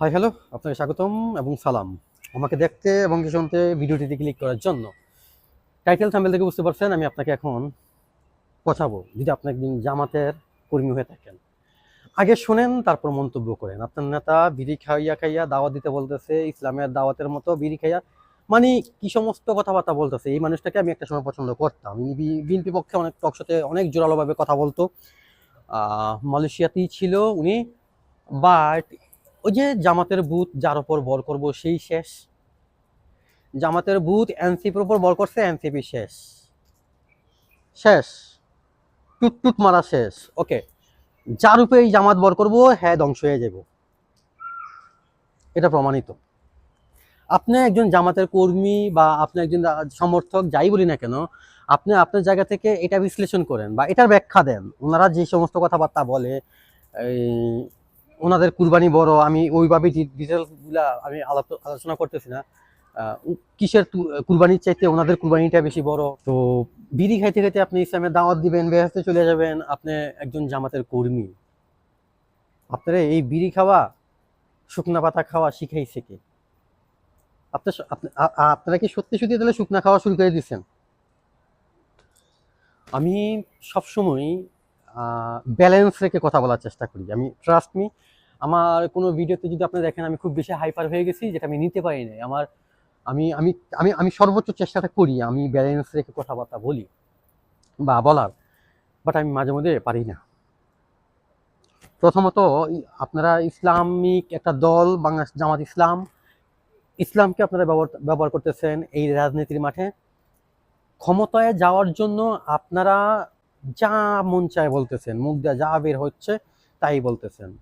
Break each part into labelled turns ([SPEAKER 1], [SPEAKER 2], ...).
[SPEAKER 1] Hi hello আপনাকে স্বাগতম এবং সালাম। আমাকে দেখতে এবং শুনতে ভিডিওটিতে ক্লিক করার জন্য। টাইটেল থাম্বেল থেকে বুঝতে পারছেন, আমি আপনাকে এখন পচাবো। যদি আপনি একদিন জামাতের কর্মী হয়ে থাকেন। আগে শোনেন, তারপর মন্তব্য করেন। আপনার নেতা বিড়ি খাইয়া খাইয়া দাওয়াত দিতে বলতেছে, ইসলামের দাওয়াতের মতো বিড়ি খাইয়া। মানে কি সমস্ত কথাবার্তা বলতেছে? এই মানুষটাকে আমি একটা সময় পছন্দ করতাম। বিএনপি পক্ষে অনেক টকশোতে অনেক জোরালোভাবে কথা বলতো। মালয়েশিয়াতেই ছিল উনি। বাট ওই যে জামাতের বুথ যার উপর বল করব সেই শেষ। জামাতের বুথ এনসিপির উপর বল করছে, এনসিপি শেষ। শেষ। টুট টুট মারা শেষ। ওকে। যার উপরে এই জামাত বল করব হ্যাঁ ধ্বংস হয়ে যাব। এটা প্রমাণিত। আপনি একজন জামাতের কর্মী বা আপনি একজন সমর্থক, যাই বলি না কেন, আপনি আপনার জায়গা থেকে এটা বিশ্লেষণ করেন বা এটার ব্যাখ্যা দেন। ওনারা যে সমস্ত কথাবার্তা বলে ওনাদের কুরবানি বড়, আমি ওইভাবে ডিটেলসগুলা আমি আলোচনা করতেছি না। কিসের কুরবানির চাইতে ওনাদের কুরবানিটা বেশি বড়? তো বিড়ি খাইতে খাইতে আপনি ইসলামের দাওয়াত দিবেন বেহেস্তে চলে যাবেন, আপনি একজন জামাতের কর্মী। আপনারা এই বিড়ি খাওয়া, শুকনা পাতা খাওয়া শিখাইছে কে? আপনার আপনারা কি সত্যি সত্যি তাহলে শুকনা খাওয়া শুরু করে দিচ্ছেন আমি সবসময় ব্যালেন্স রেখে কথা বলার চেষ্টা করি। আমি ট্রাস্ট মি আমার কোনো ভিডিওতে যদি আপনি দেখেন আমি খুব বেশি হাইপার হয়ে গেছি, যেটা আমি নিতে পারি না আমার, আমি আমি আমি আমি সর্বোচ্চ চেষ্টাটা করি, আমি ব্যালেন্স রেখে কথাবার্তা বলি বা বলার বাট আমি মাঝে মধ্যে পারি না। প্রথমত আপনারা ইসলামিক একটা দল, বাংলাদেশ জামাত ইসলাম, ইসলামকে আপনারা ব্যবহার ব্যবহার করতেছেন এই রাজনীতির মাঠে। ক্ষমতায় যাওয়ার জন্য আপনারা যা মন চায় বলতেছেন, মুখ দিয়ে যা বের হচ্ছে তাই বলতেছেন।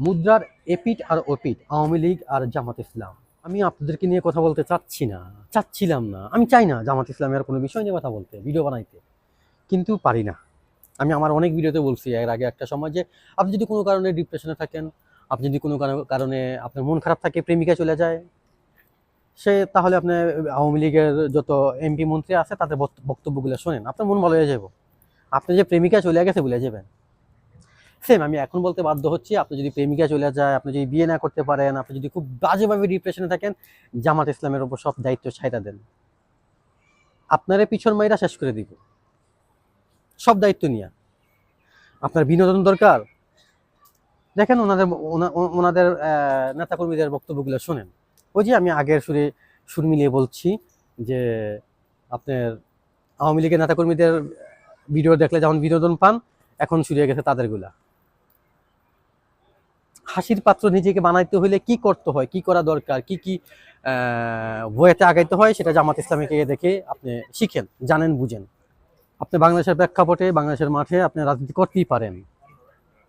[SPEAKER 1] মুদ্রার এপিট আর ওপিট আওয়ামী লীগ আর জামাত ইসলাম। আমি আপনাদেরকে নিয়ে কথা বলতে চাচ্ছি না, চাচ্ছিলাম না। আমি চাই না জামাত ইসলামের কোনো বিষয় নিয়ে কথা বলতে ভিডিও বানাইতে। কিন্তু পারি না। আমি আমার অনেক ভিডিওতে বলছি এর আগে একটা সময় যে, আপনি যদি কোনো কারণে ডিপ্রেশনে থাকেন, আপনি যদি কোনো কারণে- কারণে আপনার মন খারাপ থাকে, প্রেমিকা চলে যায় সে তাহলে আপনি আওয়ামী লীগের যত এমপি মন্ত্রী আছে, তাদের বক্ত- বক্তব্যগুলো শোনেন। আপনার মন ভালো হয়ে যাব আপনি যে প্রেমিকা চলে গেছে ভুলে যাবেন। সেম আমি এখন বলতে বাধ্য হচ্ছি, আপনি যদি প্রেমিকা চলে যায়, আপনি যদি বিয়ে না করতে পারেন, আপনি যদি খুব বাজেভাবে ডিপ্রেশনে থাকেন, জামাত ইসলামের উপর সব দায়িত্ব ছাইটা দেন। আপনারা পিছন মাইরা শেষ করে দিব। সব দায়িত্ব নিয়ে। আপনার বিনোদন দরকার। দেখেন ওনাদের, ওনা- ওনাদের নেতাকর্মীদের বক্তব্যগুলো শোনেন। ওই যে আমি আগের সুরে সুর মিলিয়ে বলছি যে আপনার আওয়ামী লীগের নেতাকর্মীদের ভিডিও দেখলে যেমন বিনোদন পান, এখন হয়ে গেছে তাদেরগুলা। হাসির পাত্র নিজেকে বানাইতে হইলে কি করতে হয়, কি করা দরকার, কি কি বইয়েতে আগাইতে হয় সেটা জামাত ইসলামীকে দেখে আপনি শিখেন, জানেন, বুঝেন। আপনি বাংলাদেশের প্রেক্ষাপটে, বাংলাদেশের মাঠে আপনি রাজনীতি করতেই পারেন।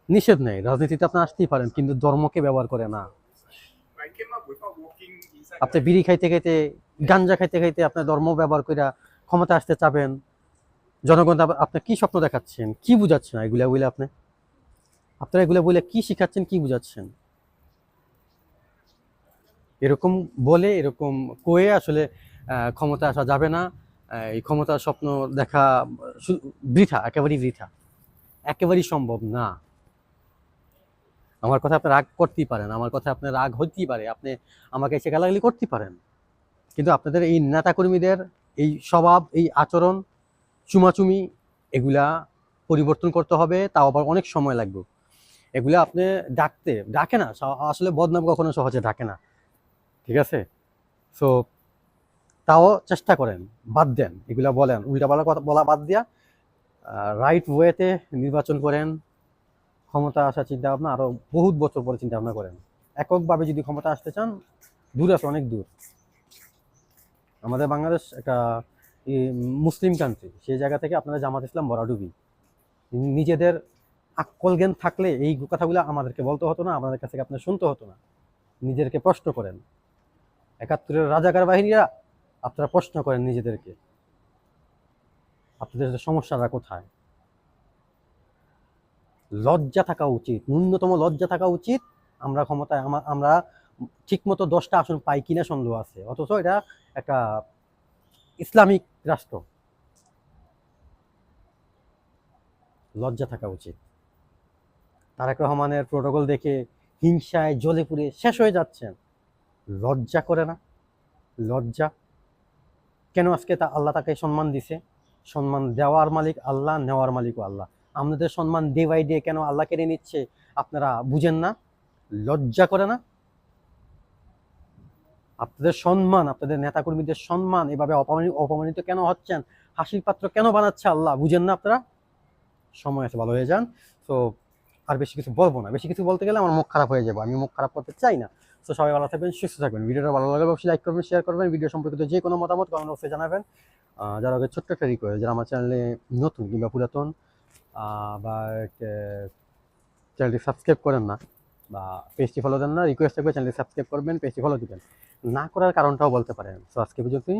[SPEAKER 1] নিষেধ নেই, রাজনীতিতে আপনি আসতেই পারেন, কিন্তু ধর্মকে ব্যবহার করে না। আপনি বিড়ি খাইতে খাইতে, গাঞ্জা খাইতে খাইতে আপনার ধর্ম ব্যবহার করে ক্ষমতা আসতে চাবেন। জনগণ আপ- আপনি কি স্বপ্ন দেখাচ্ছেন? কি বুঝাচ্ছেন? এগুলা বলে আপনি? আপনারা এগুলা বলে কি শিখাচ্ছেন, কি বুঝাচ্ছেন? এরকম বলে, এরকম কয়ে আসলে ক্ষমতা আসা যাবে না। এই ক্ষমতার স্বপ্ন দেখা বৃথা, একেবারেই বৃথা। একেবারেই সম্ভব না। আমার কথা আপনি রাগ করতেই পারেন, আমার কথা আপনার রাগ হতেই পারে, আপনি আমাকে এসে গালাগালি করতে পারেন। কিন্তু আপনাদের এই নেতাকর্মীদের এই স্বভাব, এই আচরণ, চুমাচুমি, এগুলা পরিবর্তন করতে হবে, তাও আবার অনেক সময় লাগবে। এগুলা আপনি ডাকতে, ডাকে না আসলে বদনাম কখনো সহজে ডাকে না। ঠিক আছে? সো তাও চেষ্টা করেন, বাদ দেন, এগুলা বলেন, উল্টাপাল্টা কথা বলা বাদ দিয়া রাইট ওয়েতে নির্বাচন করেন ক্ষমতা আসার চিন্তা ভাবনা আরও বহুত বছর পরে চিন্তা ভাবনা করেন। এককভাবে যদি ক্ষমতা আসতে চান, দূর আছে অনেক দূর। আমাদের বাংলাদেশ একটা মুসলিম কান্ট্রি সেই জায়গা থেকে আপনারা জামাত ইসলাম বরাডুবি নিজেদের আক্কল জ্ঞান থাকলে এই কথাগুলো আমাদেরকে বলতে হতো না, আমাদের কাছ থেকে আপনার শুনতে হতো না। নিজেদেরকে প্রশ্ন করেন। একাত্তরের রাজাকার বাহিনীরা আপনারা প্রশ্ন করেন নিজেদেরকে। আপনাদের সমস্যাটা কোথায়? লজ্জা থাকা উচিত, ন্যূনতম লজ্জা থাকা উচিত। আমরা ক্ষমতায়, আমা- আমরা ঠিকমতো দশটা আসন পাই কিনা সন্দেহ আছে। অথচ এটা একটা ইসলামিক রাষ্ট্র। লজ্জা থাকা উচিত। তারেক রহমানের প্রোটোকল দেখে হিংসায় জ্বলে পুড়ে শেষ হয়ে যাচ্ছেন। লজ্জা করে না? লজ্জা? কেন আজকে তা আল্লাহ তাকে সম্মান দিছে? সম্মান দেওয়ার মালিক আল্লাহ, নেওয়ার মালিকও আল্লাহ। আমাদের সম্মান ডে বাই ডে কেন আল্লাহ কেড়ে নিচ্ছে? আপনারা বুঝেন না, লজ্জা করে না? আপনাদের সম্মান, আপনাদের নেতাকর্মীদের সম্মান এভাবে অপমানিত অপমানিত কেন হচ্ছেন? হাসির পাত্র কেন বানাচ্ছে আল্লাহ? বুঝেন না আপনারা? সময় আছে, ভালো হয়ে যান। তো আর বেশি কিছু বলব না। বেশি কিছু বলতে গেলে আমার মুখ খারাপ হয়ে যাবে। আমি মুখ খারাপ করতে চাই না। তো সবাই ভালো থাকবেন, সুস্থ থাকবেন। ভিডিওটা ভালো লাগলে অবশ্যই লাইক করবেন শেয়ার করবেন। ভিডিও সম্পর্কিত যে কোনো মতামত কমেন্ট বক্সে জানাবেন। যারা আগে ছোট্ট একটা রিকোয়েস্ট যারা আমার চ্যানেলে নতুন কিংবা পুরাতন বা চ্যানেলটি সাবস্ক্রাইব করেন না। বা পেজটি ফলো দেন না রিকোয়েস্ট থাকবে চ্যানেলটি সাবস্ক্রাইব করবেন পেজটি ফলো দিবেন। না করার কারণটাও বলতে পারেন। সো আজকে পর্যন্তই।